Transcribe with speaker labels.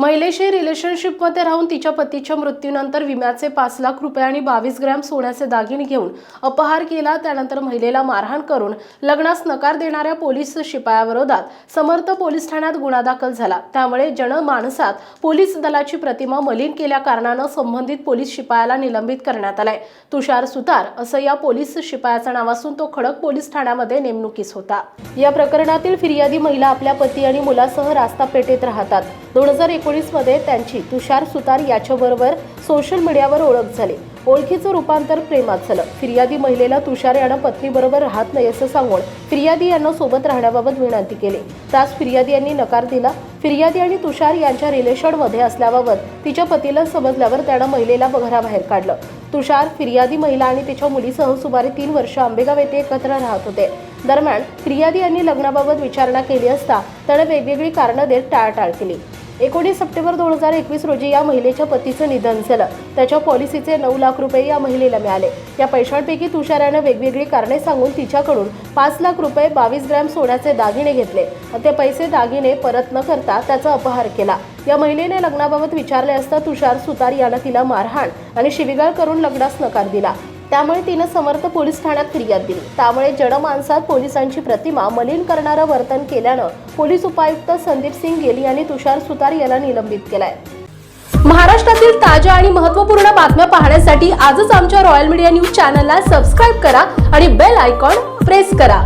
Speaker 1: महिलेशी रिलेशनशिपमध्ये राहून तिच्या पतीच्या मृत्यूनंतर विम्याचे पाच लाख रुपये आणि बावीस ग्रॅम सोन्याचे दागिने घेऊन अपहार केला. त्यानंतर महिलेला मारहाण करून लग्नास नकार देणाऱ्या पोलीस शिपायाविरोधात समर्थ पोलीस ठाण्यात गुन्हा दाखल झाला. त्यामुळे जनमानसात पोलीस दलाची प्रतिमा मलिन केल्या कारणानं संबंधित पोलीस शिपायाला निलंबित करण्यात आलाय. तुषार सुतार असं या पोलीस शिपायाचं नाव असून तो खडक पोलीस ठाण्यामध्ये नेमणुकीस होता. या प्रकरणातील फिर्यादी महिला आपल्या पती आणि मुलासह रास्ता पेटेत राहतात. दोन हजार एकोणीसमध्ये त्यांची तुषार सुतार याच्याबरोबर सोशल मीडियावर ओळख झाली. ओळखीचं रूपांतर प्रेमात झालं. फिर्यादी महिलेला तुषार यानं पत्नीबरोबर राहत नाही असं सांगून फिर्यादी यांना सोबत राहण्याबाबत विनंती केली. त्यास फिर्यादी यांनी नकार दिला. फिर्यादी आणि तुषार यांच्या रिलेशनमध्ये असल्याबाबत तिच्या पतीला समजल्यावर त्यानं महिलेला घराबाहेर काढलं. तुषार फिर्यादी महिला आणि तिच्या मुलीसह सुमारे तीन वर्ष आंबेगाव येथे एकत्र राहत होते. दरम्यान फिर्यादी यांनी लग्नाबाबत विचारणा केली असता त्यानं वेगवेगळी कारणं देत टाळाटाळ केली. एकोणीस सप्टेंबर दोन हजार एकवीस रोजी या महिलेच्या पतीचं निधन झालं. त्याच्या पॉलिसीचे नऊ लाख रुपये या महिलेला मिळाले. या पैशांपैकी तुषार यानं वेगवेगळी कारणे सांगून तिच्याकडून पाच लाख रुपये बावीस ग्रॅम सोन्याचे दागिने घेतले. आणि ते पैसे दागिने परत न करता त्याचा अपहार केला. या महिलेने लग्नाबाबत विचारले असता तुषार सुतार यानं तिला मारहाण आणि शिविगाळ करून लग्नास नकार दिला. त्यामुळे तिनं समर्थ पोलीस ठाण्यात फिर्याद दिली. त्यामुळे जनमानसात पोलिसांची प्रतिमा मलिन करणारं वर्तन केल्यानं पोलीस उपायुक्त संदीप सिंग गेली यांनी तुषार सुतार याला निलंबित केलाय. महाराष्ट्रातील ताज्या आणि महत्त्वपूर्ण बातम्या पाहण्यासाठी आजच आमच्या रॉयल मीडिया न्यूज चॅनलला सबस्क्राईब करा आणि बेल आयकॉन प्रेस करा.